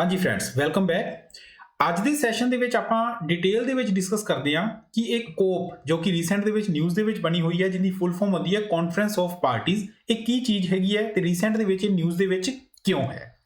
ਹਾਂਜੀ friends welcome back ਅੱਜ ਦੇ ਸੈਸ਼ਨ ਦੇ ਵਿੱਚ ਆਪਾਂ ਡਿਟੇਲ ਦੇ ਵਿੱਚ ਡਿਸਕਸ ਕਰਦੇ ਹਾਂ ਕਿ ਇੱਕ ਕੋਪ ਜੋ ਕਿ ਰੀਸੈਂਟ ਦੇ ਵਿੱਚ ਨਿਊਜ਼ ਦੇ ਵਿੱਚ ਬਣੀ ਹੋਈ ਹੈ ਜਿਹਦੀ ਫੁੱਲ ਫਾਰਮ ਹੁੰਦੀ ਹੈ ਕਾਨਫਰੰਸ ਆਫ ਪਾਰਟੀਆਂ ਇਹ ਕੀ ਚੀਜ਼ ਹੈਗੀ ਹੈ ਤੇ ਰੀਸੈਂਟ ਦੇ ਵਿੱਚ ਇਹ ਨਿਊਜ਼ ਦੇ ਵਿੱਚ ਕਿਉਂ ਹੈ?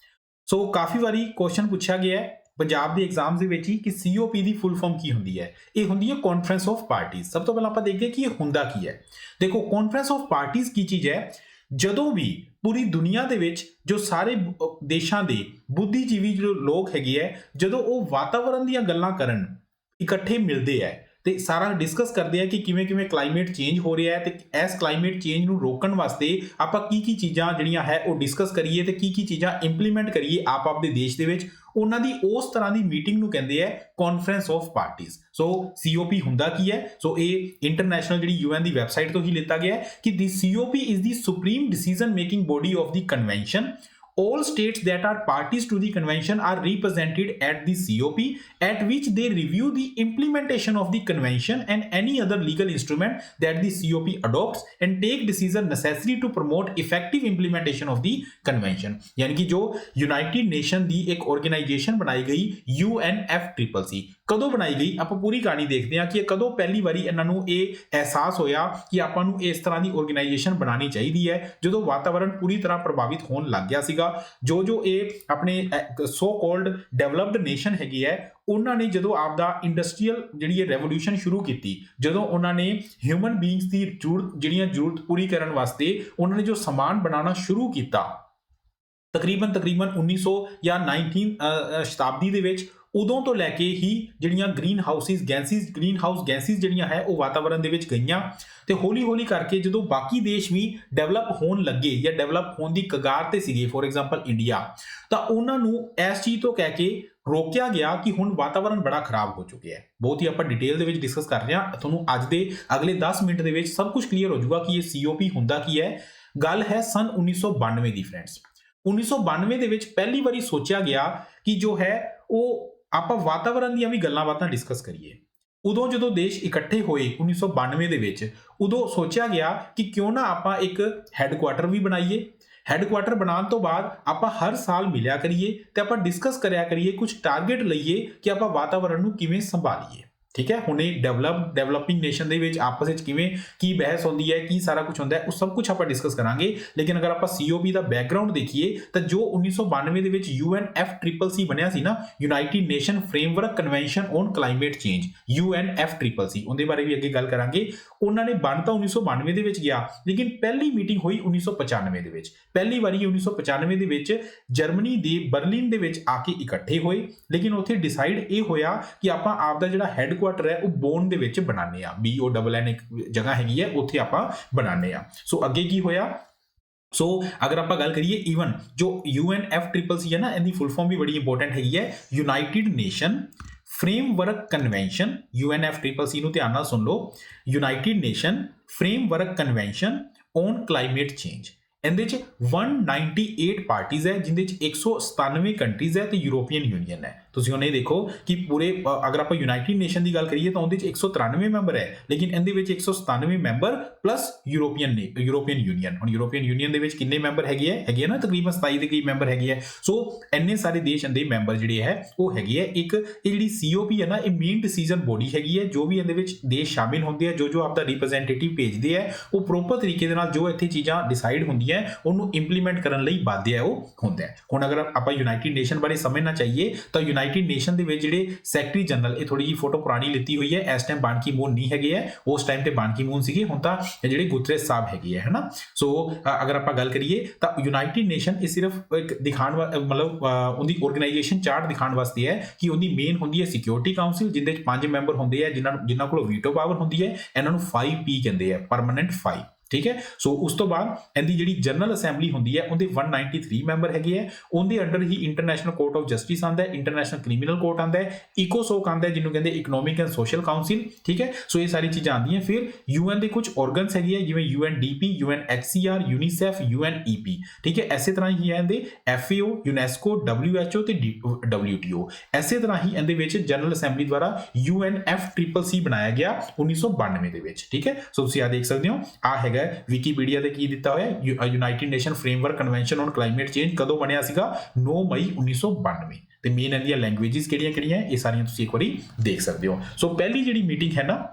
ਸੋ ਕਾਫੀ ਵਾਰੀ ਕੁਐਸਚਨ ਪੁੱਛਿਆ ਗਿਆ ਹੈ ਪੰਜਾਬ ਦੇ ਐਗਜ਼ਾਮਸ ਦੇ ਵਿੱਚ ਹੀ ਕਿ ਸੀਓਪੀ ਦੀ ਫੁੱਲ ਫਾਰਮ ਕੀ ਹੁੰਦੀ ਹੈ? ਇਹ ਹੁੰਦੀ ਹੈ ਕਾਨਫਰੰਸ ਆਫ ਪਾਰਟੀਆਂ ਸਭ ਤੋਂ ਪਹਿਲਾਂ ਆਪਾਂ ਦੇਖਦੇ ਕਿ ਇਹ ਹੁੰਦਾ ਕੀ ਹੈ। ਦੇਖੋ ਕਾਨਫਰੰਸ ਆਫ ਪਾਰਟੀਆਂ ਕੀ ਚੀਜ਼ ਹੈ? ਜਦੋਂ ਵੀ ਪੂਰੀ ਦੁਨੀਆ ਦੇ ਵਿੱਚ ਜੋ ਸਾਰੇ ਦੇਸ਼ਾਂ ਦੇ ਬੁੱਧੀਜੀਵੀ ਜੋ ਲੋਕ ਹੈਗੇ ਹੈ ਜਦੋਂ ਉਹ ਵਾਤਾਵਰਣ ਦੀਆਂ ਗੱਲਾਂ ਕਰਨ, ਇਕੱਠੇ ਮਿਲਦੇ ਹੈ ਤੇ ਸਾਰਾ ਡਿਸਕਸ ਕਰਦੇ ਆ ਕਿ ਕਿਵੇਂ ਕਿਵੇਂ ਕਲਾਈਮੇਟ ਚੇਂਜ ਹੋ ਰਿਹਾ ਹੈ ਤੇ ਇਸ ਕਲਾਈਮੇਟ ਚੇਂਜ ਨੂੰ ਰੋਕਣ ਵਾਸਤੇ ਆਪਾਂ ਕੀ ਕੀ ਚੀਜ਼ਾਂ ਜਿਹੜੀਆਂ ਹੈ ਉਹ ਡਿਸਕਸ ਕਰੀਏ ਤੇ ਕੀ ਕੀ ਚੀਜ਼ਾਂ ਇੰਪਲੀਮੈਂਟ ਕਰੀਏ ਆਪ ਆਪ ਦੇ ਦੇਸ਼ ਦੇ ਵਿੱਚ। ਉਹਨਾਂ ਦੀ ਉਸ ਤਰ੍ਹਾਂ ਦੀ ਮੀਟਿੰਗ ਨੂੰ ਕਹਿੰਦੇ ਆ ਕਾਨਫਰੰਸ ਆਫ ਪਾਰਟੀਆਂ ਸੋ ਸੀਓਪੀ ਹੁੰਦਾ ਕੀ ਹੈ? ਸੋ ਇਹ ਇੰਟਰਨੈਸ਼ਨਲ ਜਿਹੜੀ ਯੂਐਨ ਦੀ ਵੈਬਸਾਈਟ ਤੋਂ ਹੀ ਲਿੱਤਾ ਗਿਆ ਹੈ ਕਿ the COP is the supreme decision making body of the convention all states that are parties to the convention are represented at the COP at which they review the implementation of the convention and any other legal instrument that the COP adopts and take decision necessary to promote effective implementation of the convention. यानी कि जो United nation दी एक organisation बनाई गई UNFCCC ਕਦੋਂ ਬਣਾਈ ਗਈ? ਆਪਾਂ ਪੂਰੀ ਕਹਾਣੀ ਦੇਖਦੇ ਹਾਂ ਕਿ ਇਹ ਕਦੋਂ ਪਹਿਲੀ ਵਾਰੀ ਇਹਨਾਂ ਨੂੰ ਇਹ ਅਹਿਸਾਸ ਹੋਇਆ ਕਿ ਆਪਾਂ ਨੂੰ ਇਸ ਤਰ੍ਹਾਂ ਦੀ ਆਰਗੇਨਾਈਜੇਸ਼ਨ ਬਣਾਉਣੀ ਚਾਹੀਦੀ ਹੈ, ਜਦੋਂ ਵਾਤਾਵਰਣ ਪੂਰੀ ਤਰ੍ਹਾਂ ਪ੍ਰਭਾਵਿਤ ਹੋਣ ਲੱਗ ਗਿਆ ਸੀਗਾ। ਜੋ ਜੋ ਇਹ ਆਪਣੇ ਸੋ ਕਾਲਡ ਡਿਵੈਲਪਡ ਨੇਸ਼ਨ ਹੈਗੀ ਹੈ, ਉਹਨਾਂ ਨੇ ਜਦੋਂ ਆਪਦਾ ਇੰਡਸਟਰੀਅਲ ਜਿਹੜੀ ਹੈ ਰੈਵੋਲੂਸ਼ਨ ਸ਼ੁਰੂ ਕੀਤੀ, ਜਦੋਂ ਉਹਨਾਂ ਨੇ ਹਿਊਮਨ ਬੀਇੰਗਸ ਦੀ ਜ਼ਰੂਰਤ, ਜਿਹੜੀਆਂ ਜ਼ਰੂਰਤ ਪੂਰੀ ਕਰਨ ਵਾਸਤੇ ਉਹਨਾਂ ਨੇ ਜੋ ਸਮਾਨ ਬਣਾਉਣਾ ਸ਼ੁਰੂ ਕੀਤਾ ਤਕਰੀਬਨ ਤਕਰੀਬਨ 1900 ਜਾਂ 19 ਸ਼ਤਾਬਦੀ ਦੇ ਵਿੱਚ ਉਦੋਂ ਤੋਂ ਲੈ ਕੇ ਹੀ ਜਿਹੜੀਆਂ green houses gases green house gases ਜਿਹੜੀਆਂ ਹੈ, ਉਹ ਵਾਤਾਵਰਣ ਦੇ ਵਿੱਚ ਗਈਆਂ ਤੇ ਹੌਲੀ ਹੌਲੀ ਕਰਕੇ ਜਦੋਂ ਬਾਕੀ ਦੇਸ਼ ਵੀ ਡਿਵੈਲਪ ਹੋਣ ਲੱਗੇ ਜਾਂ ਡਿਵੈਲਪ ਹੋਣ ਦੀ ਕਗਾਰ ਤੇ ਸੀਗੇ ਫੋਰ ਐਗਜ਼ਾਮਪਲ ਇੰਡੀਆ ਤਾਂ ਉਹਨਾਂ ਨੂੰ ਇਸ ਚੀਜ਼ ਤੋਂ ਕਹਿ ਕੇ ਰੋਕਿਆ ਗਿਆ ਕਿ ਹੁਣ ਵਾਤਾਵਰਣ ਬੜਾ ਖਰਾਬ ਹੋ ਚੁੱਕਿਆ ਹੈ। ਬਹੁਤ ਹੀ ਆਪਾਂ ਡਿਟੇਲ ਦੇ ਵਿੱਚ ਡਿਸਕਸ ਕਰ ਰਹੇ ਹਾਂ। ਤੁਹਾਨੂੰ ਅੱਜ ਦੇ ਅਗਲੇ 10 ਮਿੰਟ ਦੇ ਵਿੱਚ ਸਭ ਕੁਝ ਕਲੀਅਰ ਹੋ ਜਾਊਗਾ ਕਿ ਇਹ ਸੀਓਪੀ ਹੁੰਦਾ ਕੀ ਹੈ। ਗੱਲ ਹੈ ਸਨ 1992 ਦੀ ਫਰੈਂਡਸ 1992 ਦੇ ਵਿੱਚ ਪਹਿਲੀ ਵਾਰੀ ਸੋਚਿਆ ਗਿਆ ਕਿ ਜੋ ਹੈ, ਉਹ ਆਪਾਂ ਵਾਤਾਵਰਣ ਦੀਆਂ ਵੀ ਗੱਲਾਂ ਬਾਤਾਂ ਡਿਸਕਸ ਕਰੀਏ। ਉਦੋਂ ਜਦੋਂ ਦੇਸ਼ ਇਕੱਠੇ ਹੋਏ 1992 ਦੇ ਵਿੱਚ, ਉਦੋਂ ਸੋਚਿਆ ਗਿਆ ਕਿ ਕਿਉਂ ਨਾ ਆਪਾਂ ਇੱਕ ਹੈੱਡਕੁਆਟਰ ਵੀ ਬਣਾਈਏ। ਹੈੱਡਕੁਆਟਰ ਬਣਾਉਣ ਤੋਂ ਬਾਅਦ ਆਪਾਂ ਹਰ ਸਾਲ ਮਿਲਿਆ ਕਰੀਏ ਤੇ ਆਪਾਂ ਡਿਸਕਸ ਕਰਿਆ ਕਰੀਏ, ਕੁਝ ਟਾਰਗੇਟ ਲਈਏ ਕਿ ਆਪਾਂ ਵਾਤਾਵਰਣ ਨੂੰ ਕਿਵੇਂ ਸੰਭਾਲੀਏ। ਠੀਕ ਹੈ? ਹੁਣੇ ਡਿਵੈਲਪ ਡਿਵੈਲਪਿੰਗ ਨੇਸ਼ਨ ਦੇ ਵਿੱਚ ਆਪਸ ਵਿੱਚ ਕਿਵੇਂ, ਕੀ ਬਹਿਸ ਹੁੰਦੀ ਹੈ, ਕੀ ਸਾਰਾ ਕੁਝ ਹੁੰਦਾ ਹੈ, ਉਹ ਸਭ ਕੁਝ ਆਪਾਂ ਡਿਸਕਸ ਕਰਾਂਗੇ। ਲੇਕਿਨ ਅਗਰ ਆਪਾਂ ਸੀਓਪੀ ਦਾ ਬੈਕਗ੍ਰਾਉਂਡ ਦੇਖੀਏ, ਤਾਂ ਜੋ 1992 ਦੇ ਵਿੱਚ UNFCCC ਬਣਿਆ ਸੀ ਨਾ united nation framework convention on climate change UNFCCC ਉਹਦੇ ਬਾਰੇ ਵੀ ਅੱਗੇ ਗੱਲ ਕਰਾਂਗੇ। ਉਹਨਾਂ ਨੇ ਬਣ ਤਾਂ 1992 ਦੇ ਵਿੱਚ ਗਿਆ, ਲੇਕਿਨ ਪਹਿਲੀ ਮੀਟਿੰਗ ਹੋਈ 1995 ਦੇ ਵਿੱਚ। ਪਹਿਲੀ ਵਾਰੀ 1995 ਦੇ ਵਿੱਚ ਜਰਮਨੀ ਦੇ ਬਰਲਿਨ ਦੇ ਵਿੱਚ ਆ ਕੇ ਇਕੱਠੇ ਹੋਏ। ਲੇਕਿਨ ਉੱਥੇ ਡਿਸਾਈਡ ਇਹ ਹੋਇਆ ਕਿ ਆਪਾਂ ਆਪ ਦਾ ਜਿਹੜਾ ਹੈੱਡਕੁਆਟਰ ਹੈ, ਉਹ ਬੋਨ ਦੇ ਵਿੱਚ ਬਣਾਉਂਦੇ ਆ ਬੀ ਓ ਡਬਲ ਐਨ ਇੱਕ ਜਗ੍ਹਾ ਹੈਗੀ ਹੈ, ਉੱਥੇ ਆਪਾਂ ਬਣਾਉਂਦੇ ਆ ਸੋ ਅੱਗੇ ਕੀ ਹੋਇਆ? ਸੋ ਅਗਰ ਆਪਾਂ ਗੱਲ ਕਰੀਏ ਈਵਨ ਜੋ ਯੂਐਨ ਐਫ ਟ੍ਰਿਪਲ ਸੀ ਹੈ ਨਾ, ਇਹਦੀ ਫੁੱਲ ਫਾਰਮ ਵੀ ਬੜੀ ਇੰਪੋਰਟੈਂਟ ਹੈਗੀ ਹੈ। United nation framework convention UNFCCC ਨੂੰ ਧਿਆਨ ਨਾਲ ਸੁਣ ਲਓ। United nation framework convention on climate change ਇਹਦੇ ਚ 198 ਪਾਰਟੀਆਂ ਹੈ ਜਿੰਦੇ ਚ 197 ਕੰਟਰੀਜ਼ ਹੈ ਤੇ ਯੂਰੋਪੀਅਨ ਯੂਨੀਅਨ ਹੈ। ਤੁਸੀਂ ਉਹਨੇ ਦੇਖੋ ਕਿ ਪੂਰੇ ਅਗਰ ਆਪਾਂ ਯੂਨਾਈਟਿਡ ਨੇਸ਼ਨ ਦੀ ਗੱਲ ਕਰੀਏ ਤਾਂ ਉਹਦੇ ਚ 193 ਮੈਂਬਰ ਹੈ, ਲੇਕਿਨ ਇਹਦੇ ਵਿੱਚ 197 ਮੈਂਬਰ ਪਲੱਸ ਯੂਰੋਪੀਅਨ ਨੇ ਯੂਰੋਪੀਅਨ ਯੂਨੀਅਨ ਹੁਣ ਯੂਰੋਪੀਅਨ ਯੂਨੀਅਨ ਦੇ ਵਿੱਚ ਕਿੰਨੇ ਮੈਂਬਰ ਹੈਗੇ ਹੈ ਹੈਗੇ ਆ ਨਾ ਤਕਰੀਬਨ 27 ਦੇ ਕਰੀਬ ਮੈਂਬਰ ਹੈਗੇ ਹੈ ਸੋ ਇੰਨੇ ਸਾਰੇ ਦੇਸ਼ ਦੇ ਮੈਂਬਰ ਜਿਹੜੇ ਹੈ, ਉਹ ਹੈਗੇ ਹੈ ਇੱਕ, ਇਹ ਜਿਹੜੀ ਸੀਓਪੀ ਹੈ ਨਾ, ਇਹ ਮੇਨ ਡਿਸੀਜਨ ਬੋਡੀ ਹੈਗੀ ਹੈ, ਜੋ ਵੀ ਇਹਦੇ ਵਿੱਚ ਦੇਸ਼ ਸ਼ਾਮਿਲ ਹੁੰਦੇ ਆ, ਜੋ ਜੋ ਆਪਦਾ ਰਿਪਰੈਜ਼ੈਂਟੇਟਿਵ ਭੇਜਦੇ ਆ, ਉਹ ਪ੍ਰੋਪਰ ਤਰੀਕੇ ਦੇ ਨਾਲ ਜੋ ਇੱਥੇ ਚੀਜ਼ਾਂ ਡਿਸਾਈਡ ਹੁੰਦੀਆਂ ਉਹਨੂੰ ਇੰਪਲੀਮੈਂਟ ਕਰਨ ਲਈ ਬਾਧਿਆ ਉਹ ਹੁੰਦਾ ਹੈ। ਹੁਣ ਅਗਰ ਆਪਾਂ ਯੂਨਾਈਟਿਡ ਨੇਸ਼ਨ ਬਾਰੇ ਸਮਝਣਾ ਚਾਹੀਏ, ਤਾਂ ਯੂਨਾਈਟਿਡ ਨੇਸ਼ਨ ਦੇ ਵਿੱਚ ਜਿਹੜੇ ਸੈਕਟਰੀ ਜਨਰਲ, ਇਹ ਥੋੜੀ ਜਿਹੀ ਫੋਟੋ ਪੁਰਾਣੀ ਲਿੱਤੀ ਹੋਈ ਹੈ, ਇਸ ਟਾਈਮ ਬਾਨ ਕੀ ਮੂਨ ਨਹੀਂ ਹੈਗੇ ਹੈ ਉਸ ਟਾਈਮ ਤੇ ਬਾਨ ਕੀ ਮੂਨ ਸੀਗੇ, ਹੁਣ ਤਾਂ ਜਿਹੜੇ ਗੁਤਰੇਸ ਸਾਹਿਬ ਹੈਗੇ ਹੈ ਹਨਾ? ਸੋ ਅਗਰ ਆਪਾਂ ਗੱਲ ਕਰੀਏ, ਤਾਂ ਯੂਨਾਈਟਿਡ ਨੇਸ਼ਨ ਇਹ ਸਿਰਫ ਇੱਕ ਦਿਖਾਣ ਵਾ- ਮਤਲਬ ਉਹਦੀ ਆਰਗੇਨਾਈਜੇਸ਼ਨ ਚਾਰਟ ਦਿਖਾਉਣ ਵਾਸਤੇ ਹੈ ਕਿ ਉਹਦੀ ਮੇਨ ਹੁੰਦੀ ਹੈ ਸਿਕਿਉਰਿਟੀ ਕਾਉਂਸਲ ਜਿੰਦੇ ਵਿੱਚ ਪੰਜ ਮੈਂਬਰ ਹੁੰਦੇ ਆ, ਜਿਨ੍ਹਾਂ ਨੂੰ, ਜਿਨ੍ਹਾਂ ਕੋਲ ਵੀਟੋ ਪਾਵਰ ਹੁੰਦੀ ਹੈ, ਇਹਨਾਂ ਨੂੰ 5P ਕਹਿੰਦੇ ਆ ਪਰਮਨੈਂਟ 5 ਠੀਕ ਹੈ? ਸੋ ਉਸ ਤੋਂ ਬਾਅਦ ਇਹਦੀ ਜਿਹੜੀ ਜਨਰਲ ਅਸੈਂਬਲੀ ਹੁੰਦੀ ਹੈ, ਉਹਦੇ 193 ਮੈਂਬਰ ਹੈਗੇ ਹੈ। ਉਹਦੇ ਅੰਡਰ ਹੀ ਇੰਟਰਨੈਸ਼ਨਲ ਕੋਰਟ ਆਫ ਜਸਟਿਸ ਆਂਦਾ ਹੈ ਇੰਟਰਨੈਸ਼ਨਲ ਕ੍ਰਿਮੀਨਲ ਕੋਰਟ ਆਂਦਾ ਹੈ ਇਕੋਸੋਕ ਆਂਦਾ ਹੈ, ਜਿਹਨੂੰ ਕਹਿੰਦੇ ਇਕਨੋਮਿਕ ਐਂਡ ਸੋਸ਼ਲ ਕਾਉਂਸਲ ਠੀਕ ਹੈ? ਸੋ ਇਹ ਸਾਰੀ ਚੀਜ਼ਾਂ ਆਉਂਦੀਆਂ ਫਿਰ ਯੂਐਨ ਦੇ ਕੁਝ ਆਰਗਨਸ ਹੈਗੇ ਹੈ, ਜਿਵੇਂ ਯੂਐਨਡੀਪੀ ਯੂਐਨਐਚਸੀਆਰ ਯੂਨੀਸੈਫ ਯੂਐਨਈਪੀ ਠੀਕ ਹੈ? ਐਸੇ ਤਰ੍ਹਾਂ ਹੀ ਹੈ ਇਹਦੇ ਐਫਏਓ ਯੂਨੈਸਕੋ ਡਬਲਯੂਐਚਓ ਤੇ ਡਬਲਯੂਟੀਓ ਐਸੇ ਤਰ੍ਹਾਂ ਹੀ ਇਹਦੇ ਵਿੱਚ ਜਨਰਲ ਅਸੈਂਬਲੀ ਦੁਆਰਾ ਯੂਐਨਐਫ ਟ੍ਰਿਪਲ ਸੀ ਬਣਾਇਆ ਗਿਆ 1992 ਦੇ ਵਿੱਚ, ਠੀਕ ਹੈ? ਸੋ ਤੁਸੀਂ ਆ ਦੇਖ ਸਕਦੇ ਹੋ। ਆ ਹੈਗਾ ਹੋਇਆ ਹੈ। ਵਿਕੀਪੀਡੀਆ ਤੇ ਕੀ ਦਿੱਤਾ ਹੋਇਆ ਹੈ? United nation framework convention on climate change ਕਦੋਂ ਬਣਿਆ ਸੀਗਾ? 9 ਮਈ 1992 ਤੇ ਮੇਨ ਇਹਦੀਆਂ ਲੈਂਗੁਏਜਸ ਕਿਹੜੀਆਂ ਕਿਹੜੀਆਂ ਇਹ ਸਾਰੀਆਂ ਤੁਸੀਂ ਇੱਕ ਵਾਰੀ ਦੇਖ ਸਕਦੇ ਹੋ। ਸੋ ਪਹਿਲੀ ਜਿਹੜੀ ਮੀਟਿੰਗ ਹੈ ਨਾ,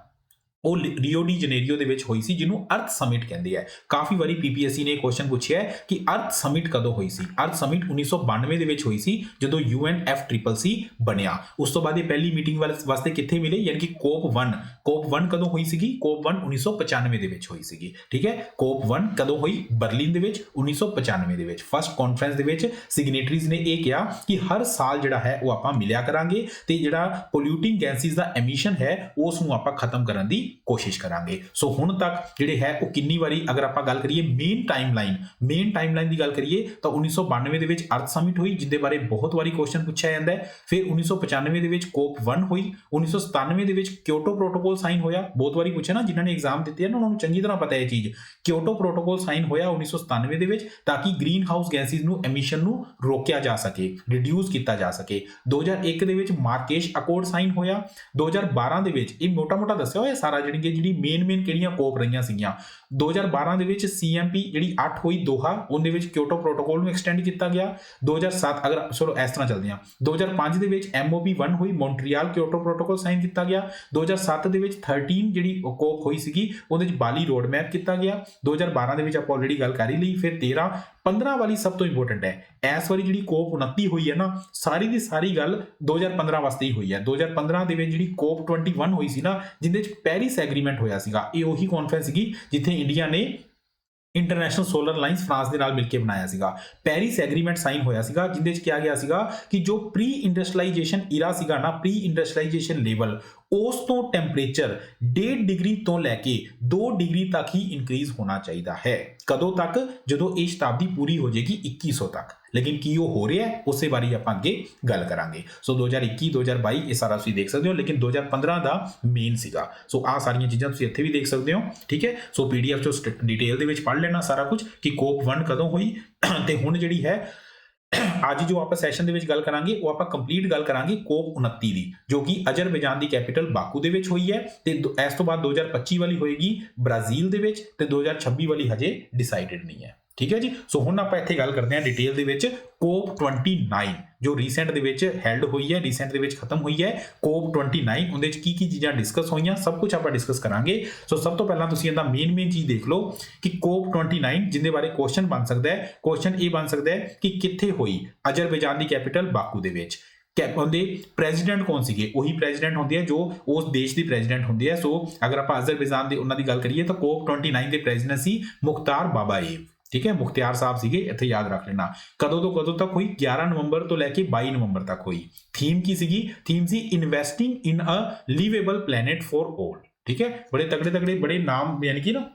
ਉਹ ਲੀ- ਡੀ ਜਨੇਰੀਓ ਦੇ ਵਿੱਚ ਹੋਈ ਸੀ, ਜਿਹਨੂੰ ਅਰਥ ਸਮਿਟ ਕਹਿੰਦੇ ਆ। ਕਾਫੀ ਵਾਰੀ ਪੀਪੀਐਸਸੀ ਨੇ ਕੁਐਸਚਨ ਪੁੱਛਿਆ ਹੈ ਕਿ ਅਰਥ ਸਮਿਟ ਕਦੋਂ ਹੋਈ ਸੀ? ਅਰਥ ਸਮਿਟ 1992 ਦੇ ਵਿੱਚ ਹੋਈ ਸੀ, ਜਦੋਂ UNFCCC ਬਣਿਆ। ਉਸ ਤੋਂ ਬਾਅਦ ਇਹ ਪਹਿਲੀ ਮੀਟਿੰਗ ਵਾਸਤੇ ਕਿੱਥੇ ਮਿਲੇ? ਯਾਨੀ ਕਿ ਕੋਪ 1 ਕੋਪ 1 ਕਦੋਂ ਹੋਈ ਸੀਗੀ? ਕੋਪ 1 1995 ਦੇ ਵਿੱਚ ਹੋਈ ਸੀਗੀ। ਠੀਕ ਹੈ? ਕੋਪ 1 ਕਦੋਂ ਹੋਈ? ਬਰਲਿਨ ਦੇ ਵਿੱਚ 1995 ਦੇ ਵਿੱਚ। ਫਸਟ ਕਾਨਫਰੰਸ ਦੇ ਵਿੱਚ ਸਿਗਨੇਟਰੀਜ਼ ਨੇ ਇਹ ਕਿਹਾ ਕਿ ਹਰ ਸਾਲ ਜਿਹੜਾ ਹੈ ਉਹ ਆਪਾਂ ਮਿਲਿਆ ਕਰਾਂਗੇ ਤੇ ਜਿਹੜਾ ਪੋਲਿਊਟਿੰਗ ਗੈਸਿਸ ਦਾ ਐਮਿਸ਼ਨ ਹੈ, ਉਸ ਨੂੰ ਆਪਾਂ ਖਤਮ ਕਰਨ ਦੀ ਕੋਸ਼ਿਸ਼ ਕਰਾਂਗੇ। ਸੋ ਹੁਣ ਤੱਕ ਜਿਹੜੇ ਹੈ ਉਹ ਕਿੰਨੀ ਵਾਰੀ, ਅਗਰ ਆਪਾਂ ਗੱਲ ਕਰੀਏ ਮੇਨ ਟਾਈਮਲਾਈਨ ਮੇਨ ਟਾਈਮਲਾਈਨ ਦੀ ਗੱਲ ਕਰੀਏ, ਤਾਂ 1992 ਦੇ ਵਿੱਚ ਅਰਥ ਸਮਿਟ ਹੋਈ ਜਿੱਦੇ ਬਾਰੇ ਬਹੁਤ ਵਾਰੀ ਕੁਐਸਚਨ ਪੁੱਛਿਆ ਜਾਂਦਾ ਹੈ। ਫਿਰ 1995 ਦੇ ਵਿੱਚ ਕੋਪ 1 ਹੋਈ 1997 ਦੇ ਵਿੱਚ ਕਿਓਟੋ ਪ੍ਰੋਟੋਕੋਲ ਸਾਈਨ ਹੋਇਆ। ਬਹੁਤ ਵਾਰੀ ਪੁੱਛਿਆ ਨਾ, ਜਿਨ੍ਹਾਂ ਨੇ ਐਗਜ਼ਾਮ ਦਿੱਤੇ ਆ ਨਾ, ਉਹਨਾਂ ਨੂੰ ਚੰਗੀ ਤਰ੍ਹਾਂ ਪਤਾ ਹੈ ਇਹ ਚੀਜ਼। ਕਿਓਟੋ ਪ੍ਰੋਟੋਕੋਲ ਸਾਈਨ ਹੋਇਆ 1997 ਦੇ ਵਿੱਚ, ਤਾਂ ਕਿ ਗ੍ਰੀਨ ਹਾਊਸ ਗੈਸਿਸ ਨੂੰ ਐਮਿਸ਼ਨ ਨੂੰ ਰੋਕਿਆ ਜਾ ਸਕੇ ਰਿਡਿਊਸ ਕੀਤਾ ਜਾ ਸਕੇ। 2001 ਦੇ ਵਿੱਚ ਮਾਰਕੇਸ਼ ਅਕੋਰਡ ਸਾਈਨ ਹੋਇਆ। 2012 ਦੇ ਵਿੱਚ, ਇਹ ਮੋਟਾ-ਮੋਟਾ ਦੱਸਿਆ ਹੋਇਆ ਸਾਰਾ, ਜਿਹੜੀ ਕਿ ਜਿਹੜੀ ਮੇਨ ਮੇਨ ਕਿਹੜੀਆਂ ਕੋਪ ਰਹੀਆਂ ਸੀਗੀਆਂ। 2012 ਦੇ ਵਿੱਚ ਸੀਐਮਪੀ ਜਿਹੜੀ 8 ਹੋਈ ਦੋਹਾ, ਉਹਦੇ ਵਿੱਚ ਕਿਓਟੋ ਪ੍ਰੋਟੋਕੋਲ ਨੂੰ ਐਕਸਟੈਂਡ ਕੀਤਾ ਗਿਆ। 2007 ਅਗਰ ਚਲੋ ਇਸ ਤਰ੍ਹਾਂ ਚੱਲਦੇ ਹਾਂ। 2005 ਦੇ ਵਿੱਚ ਐਮਓਪੀ 1 ਹੋਈ ਮੌਂਟਰੀਅਲ ਕਿਓਟੋ ਪ੍ਰੋਟੋਕੋਲ ਸਾਈਨ ਕੀਤਾ ਗਿਆ। 2007 ਦੇ ਵਿੱਚ 13 ਜਿਹੜੀ ਕੋਪ ਹੋਈ ਸੀਗੀ, ਉਹਦੇ ਵਿੱਚ ਬਾਲੀ ਰੋਡ ਮੈਪ ਕੀਤਾ ਗਿਆ। 2012 ਦੇ ਵਿੱਚ ਆਪਾਂ ਆਲਰੇਡੀ ਗੱਲ ਕਰ ਹੀ ਲਈ, ਫਿਰ 13 15 ਵਾਲੀ ਸਭ ਤੋਂ ਇੰਪੋਰਟੈਂਟ ਹੈ। ਇਸ ਵਾਰੀ ਜਿਹੜੀ ਕੋਪ 29 ਹੋਈ ਹੈ ਨਾ, ਸਾਰੀ ਦੀ ਸਾਰੀ ਗੱਲ 2015 ਵਾਸਤੇ ਹੀ ਹੋਈ ਹੈ। 2015 ਦੇ ਵਿੱਚ ਜਿਹੜੀ ਕੋਪ 21 ਹੋਈ ਸੀ ਨਾ, ਜਿੰਦੇ ਵਿੱਚ ਪੈਰਿਸ ਐਗਰੀਮੈਂਟ ਹੋਇਆ ਸੀਗਾ। ਇਹ ਉਹੀ ਕਾਨਫਰੰਸ ਸੀਗੀ, ਜਿੱਥੇ ਇੰਡੀਆ ਨੇ ਇੰਟਰਨੈਸ਼ਨਲ ਸੋਲਰ ਲਾਈਨਸ ਫਰਾਂਸ ਦੇ ਨਾਲ ਮਿਲ ਕੇ ਬਣਾਇਆ ਸੀਗਾ। ਪੈਰਿਸ ਐਗਰੀਮੈਂਟ ਸਾਈਨ ਹੋਇਆ ਸੀਗਾ, ਜਿੰਦੇ ਵਿੱਚ ਕਿਹਾ ਗਿਆ ਸੀਗਾ ਕਿ ਜੋ ਪ੍ਰੀ ਇੰਡਸਟਰੀਲਾਈਜੇਸ਼ਨ ਇਰਾ ਸੀਗਾ ਨਾ ਪ੍ਰੀ ਇੰਡਸਟਰੀਲਾਈਜੇਸ਼ਨ ਲੈਵਲ ਉਸ ਤੋਂ ਟੈਂਪਰੇਚਰ 1.5 ਡਿਗਰੀ ਤੋਂ ਲੈ ਕੇ 2 ਡਿਗਰੀ ਤੱਕ ਹੀ ਇਨਕਰੀਜ਼ ਹੋਣਾ ਚਾਹੀਦਾ ਹੈ। ਕਦੋਂ ਤੱਕ? ਜਦੋਂ ਇਹ ਸ਼ਤਾਬਦੀ ਪੂਰੀ ਹੋ ਜਾਏਗੀ 2100 ਤੱਕ। ਲੇਕਿਨ ਕੀ ਉਹ ਹੋ ਰਿਹਾ ਹੈ, ਉਸੇ ਬਾਰੇ ਆਪਾਂ ਅੱਗੇ ਗੱਲ ਕਰਾਂਗੇ। ਸੋ 2021 2022 ਇਹ ਸਾਰਾ ਤੁਸੀਂ ਦੇਖ ਸਕਦੇ ਹੋ, ਲੇਕਿਨ 2015 ਦਾ ਮੇਨ ਸੀਗਾ। ਸੋ ਆ ਸਾਰੀਆਂ ਚੀਜ਼ਾਂ ਤੁਸੀਂ ਇੱਥੇ ਵੀ ਦੇਖ ਸਕਦੇ ਹੋ, ਠੀਕ ਹੈ? ਸੋ ਪੀਡੀਐਫ ਚੋਂ ਡਿਟੇਲ ਦੇ ਵਿੱਚ ਪੜ੍ਹ ਲੈਣਾ ਸਾਰਾ ਕੁਝ ਕਿ ਕੋਪ 1 ਕਦੋਂ ਹੋਈ ਤੇ ਹੁਣ ਜਿਹੜੀ ਹੈ, ਅੱਜ ਜੋ ਆਪਾਂ ਸੈਸ਼ਨ ਦੇ ਵਿੱਚ ਗੱਲ ਕਰਾਂਗੇ, ਉਹ ਆਪਾਂ ਕੰਪਲੀਟ ਗੱਲ ਕਰਾਂਗੇ ਕੋਪ 29 ਦੀ, ਜੋ ਕਿ ਅਜ਼ਰਬੈਜਾਨ ਦੀ ਕੈਪੀਟਲ ਬਾਕੂ ਦੇ ਵਿੱਚ ਹੋਈ ਹੈ ਤੇ ਦੋ- ਇਸ ਤੋਂ ਬਾਅਦ 2025 ਵਾਲੀ ਹੋਏਗੀ ਬ੍ਰਾਜ਼ੀਲ ਦੇ ਵਿੱਚ ਤੇ 2026 ਵਾਲੀ ਹਜੇ ਡਿਸਾਈਡਡ ਨਹੀਂ ਹੈ। ਠੀਕ ਹੈ ਜੀ? ਸੋ ਹੁਣ ਆਪਾਂ ਇੱਥੇ ਗੱਲ ਕਰਦੇ ਹਾਂ ਡਿਟੇਲ ਦੇ ਵਿੱਚ ਕੋਪ 29 ਜੋ ਰੀਸੈਂਟ ਦੇ ਵਿੱਚ ਹੈਲਡ ਹੋਈ ਹੈ ਰੀਸੈਂਟ ਦੇ ਵਿੱਚ ਖਤਮ ਹੋਈ ਹੈ। ਕੋਪ 29 ਉਹਦੇ ਵਿੱਚ ਕੀ ਕੀ ਚੀਜ਼ਾਂ ਡਿਸਕਸ ਹੋਈਆਂ, ਸਭ ਕੁਝ ਆਪਾਂ ਡਿਸਕਸ ਕਰਾਂਗੇ। ਸੋ ਸਭ ਤੋਂ ਪਹਿਲਾਂ ਤੁਸੀਂ ਇਹਦਾ ਮੇਨ ਮੇਨ ਚੀਜ਼ ਦੇਖ ਲਓ ਕਿ ਕੋਪ 29 ਜਿੰਦੇ ਬਾਰੇ ਕੁਐਸਚਨ ਬਣ ਸਕਦਾ ਹੈ। ਕੁਐਸਚਨ ਇਹ ਬਣ ਸਕਦਾ ਹੈ ਕਿ ਕਿੱਥੇ ਹੋਈ? ਅਜ਼ਰਬੈਜਾਨ ਦੀ ਕੈਪੀਟਲ ਬਾਕੂ ਦੇ ਵਿੱਚ। ਕੈਪ ਉਹਦੇ ਪ੍ਰੈਜ਼ੀਡੈਂਟ ਕੌਣ ਸੀਗੇ? ਉਹੀ ਪ੍ਰੈਜ਼ੀਡੈਂਟ ਹੁੰਦੇ ਆ ਜੋ ਉਸ ਦੇਸ਼ ਦੀ ਪ੍ਰੈਜ਼ੀਡੈਂਟ ਹੁੰਦੇ ਆ। ਸੋ ਅਗਰ ਆਪਾਂ ਅਜ਼ਰਬੈਜਾਨ ਦੇ ਉਹਨਾਂ ਦੀ ਗੱਲ ਕਰੀਏ ਤਾਂ ਕੋਪ 29 ਦੇ ਪ੍ਰੈਜ਼ੀਡੈਂਟ ਸੀ ਮੁਖਤਾਰ ਬਾਬਾਏਵ ਠੀਕ ਹੈ ਮੁਖਤਿਆਰ ਸਾਹਿਬ ਸੀਗੇ ਇੱਥੇ ਯਾਦ ਰੱਖ ਲੈਣਾ ਕਦੋਂ ਤੋਂ ਕਦੋਂ ਤੱਕ ਹੋਈ 11 ਨਵੰਬਰ ਤੋਂ ਲੈ ਕੇ 22 ਨਵੰਬਰ ਤੱਕ ਹੋਈ ਥੀਮ ਕੀ ਸੀਗੀ theme C investing in uh livable planet for all ਠੀਕ ਹੈ ਬੜੇ ਤਗੜੇ ਤਗੜੇ ਬੜੇ ਨਾਮ ਯਾਨੀ ਕਿ ਨਾ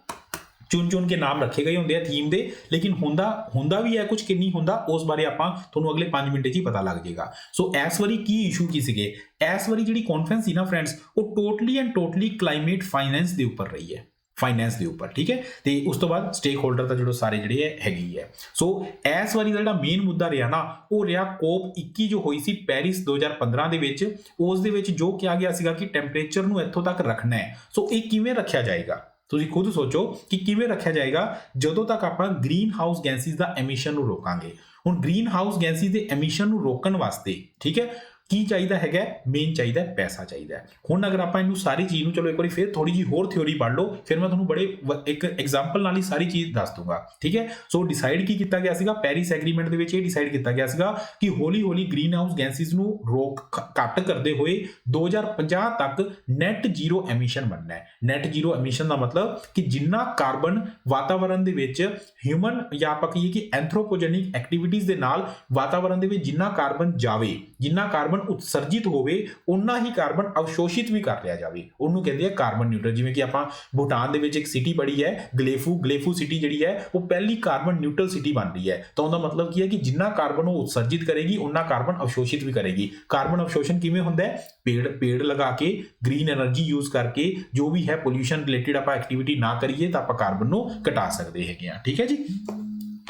ਚੁਣ ਚੁਣ ਕੇ ਨਾਮ ਰੱਖੇ ਗਏ ਹੁੰਦੇ ਆ ਥੀਮ ਦੇ ਲੇਕਿਨ ਹੁੰਦਾ ਹੁੰਦਾ ਵੀ ਹੈ ਕੁਝ ਕਿ ਨਹੀਂ ਹੁੰਦਾ ਉਸ ਬਾਰੇ ਆਪਾਂ ਤੁਹਾਨੂੰ ਅਗਲੇ 5 ਮਿੰਟ 'ਚ ਹੀ ਪਤਾ ਲੱਗ ਜਾਏਗਾ ਸੋ ਇਸ ਵਾਰੀ ਕੀ ਇਸ਼ੂ ਕੀ ਸੀਗੇ ਇਸ ਵਾਰੀ ਜਿਹੜੀ ਕਾਨਫਰੰਸ ਸੀ ਨਾ ਫਰੈਂਡਸ ਉਹ totally and totally climate finance ਦੇ ਉੱਪਰ ਰਹੀ ਹੈ ਫਾਈਨੈਂਸ ਦੇ ਉੱਪਰ, ਠੀਕ ਹੈ? ਤੇ ਉਸ ਤੋਂ ਬਾਅਦ ਸਟੇਕ ਹੋਲਡਰ ਦਾ ਜਿਹੜਾ ਸਾਰੇ ਜਿਹੜੇ ਹੈਗੀ ਹੈ ਸੋ ਇਸ ਵਾਰੀ ਦਾ ਜਿਹੜਾ ਮੇਨ ਮੁੱਦਾ ਰਿਹਾ ਨਾ, ਉਹ ਰਿਹਾ ਕੋਪ 21 ਜੋ ਹੋਈ ਸੀ ਪੈਰਿਸ 2015 ਦੇ ਵਿੱਚ, ਉਸ ਦੇ ਵਿੱਚ ਜੋ ਕਿਹਾ ਗਿਆ ਸੀਗਾ ਕਿ ਟੈਂਪਰੇਚਰ ਨੂੰ ਇੱਥੋਂ ਤੱਕ ਰੱਖਣਾ ਹੈ। ਸੋ ਇਹ ਕਿਵੇਂ ਰੱਖਿਆ ਜਾਏਗਾ? ਤੁਸੀਂ ਖੁਦ ਸੋਚੋ ਕਿ ਕਿਵੇਂ ਰੱਖਿਆ ਜਾਏਗਾ, ਜਦੋਂ ਤੱਕ ਆਪਾਂ ਗ੍ਰੀਨ ਹਾਊਸ ਗੈਸਿਸ ਦਾ ਐਮਿਸ਼ਨ ਨੂੰ ਰੋਕਾਂਗੇ। ਹੁਣ ਗ੍ਰੀਨ ਹਾਊਸ ਗੈਸਿਸ ਦੇ ਐਮਿਸ਼ਨ ਨੂੰ ਰੋਕਣ ਵਾਸਤੇ, ਠੀਕ ਹੈ? ਕੀ ਚਾਹੀਦਾ ਹੈਗਾ? ਮੇਨ ਚਾਹੀਦਾ ਪੈਸਾ ਚਾਹੀਦਾ ਹੁਣ ਅਗਰ ਆਪਾਂ ਇਹਨੂੰ ਸਾਰੀ ਚੀਜ਼ ਨੂੰ, ਚਲੋ ਇੱਕ ਵਾਰੀ ਫਿਰ ਥੋੜੀ ਜੀ ਹੋਰ ਥਿਉਰੀ ਪੜ੍ਹ ਲਓ, ਫਿਰ ਮੈਂ ਤੁਹਾਨੂੰ ਬੜੇ ਵ- ਇੱਕ ਐਗਜ਼ਾਮਪਲ ਨਾਲ ਹੀ ਸਾਰੀ ਚੀਜ਼ ਦੱਸ ਦੂੰਗਾ ਠੀਕ ਹੈ? ਸੋ ਡਿਸਾਈਡ ਕੀ ਕੀਤਾ ਗਿਆ ਸੀਗਾ? ਪੈਰਿਸ ਐਗਰੀਮੈਂਟ ਦੇ ਵਿੱਚ ਇਹ ਡਿਸਾਈਡ ਕੀਤਾ ਗਿਆ ਸੀਗਾ ਕਿ ਹੌਲੀ ਹੌਲੀ ਗ੍ਰੀਨ ਹਾਊਸ ਗੈਸਿਸ ਨੂੰ ਰੋਕ ਘੱਟ ਕਰਦੇ ਹੋਏ 2050 ਤੱਕ ਨੈਟ ਜ਼ੀਰੋ ਐਮਿਸ਼ਨ ਬਣਨਾ ਹੈ। ਨੈਟ ਜ਼ੀਰੋ ਐਮਿਸ਼ਨ ਦਾ ਮਤਲਬ ਕਿ ਜਿੰਨਾ ਕਾਰਬਨ ਵਾਤਾਵਰਣ ਦੇ ਵਿੱਚ ਹਿਊਮਨ ਜਾਂ ਆਪਾਂ ਕਹੀਏ ਕਿ ਐਂਥਰੋਪੋਜੈਨਿਕ ਐਕਟੀਵਿਟੀਜ਼ ਦੇ ਨਾਲ ਵਾਤਾਵਰਣ ਦੇ ਵਿੱਚ ਜਿੰਨਾ ਕਾਰਬਨ ਜਾਵੇ, ਜਿੰਨਾ ਕਾਰਬਨ ਕਾਰਬਨ ਉਤਸਰਜਿਤ ਹੋਵੇ ਉਨਾ ਹੀ ਕਾਰਬਨ ਅਵਸ਼ੋਸ਼ਿਤ ਵੀ ਕਰ ਲਿਆ ਜਾਵੇ। ਉਹਨੂੰ ਕਹਿੰਦੇ ਆ ਕਾਰਬਨ ਨਿਊਟਰਲ। ਜਿਵੇਂ ਕਿ ਆਪਾਂ ਭੂਟਾਨ ਦੇ ਵਿੱਚ ਇੱਕ ਸਿਟੀ ਪੜੀ ਹੈ, ਗਲੇਫੂ ਗਲੇਫੂ ਸਿਟੀ ਜਿਹੜੀ ਹੈ, ਉਹ ਪਹਿਲੀ ਕਾਰਬਨ ਨਿਊਟਰਲ ਸਿਟੀ ਬਣ ਰਹੀ ਹੈ। ਤਾਂ ਉਹਦਾ ਮਤਲਬ ਕੀ ਹੈ ਕਿ ਜਿੰਨਾ ਕਾਰਬਨ ਉਹ ਉਤਸਰਜਿਤ ਕਰੇਗੀ ਉਨਾ ਕਾਰਬਨ ਅਵਸ਼ੋਸ਼ਿਤ ਵੀ ਕਰੇਗੀ। ਕਾਰਬਨ ਅਵਸ਼ੋਸ਼ਣ ਕਿਵੇਂ ਹੁੰਦਾ ਹੈ? ਪੇੜ ਪੇੜ ਲਗਾ ਕੇ ਗ੍ਰੀਨ એનર્ਜੀ ਯੂਜ਼ ਕਰਕੇ, ਜੋ ਵੀ ਹੈ ਪੋਲੂਸ਼ਨ ਰਿਲੇਟਿਡ ਆਪਾਂ ਐਕਟੀਵਿਟੀ ਨਾ ਕਰੀਏ ਤਾਂ ਆਪਾਂ ਕਾਰਬਨ ਨੂੰ ਘਟਾ ਸਕਦੇ ਹੈਗੇ ਆ ਠੀਕ ਹੈ ਜੀ?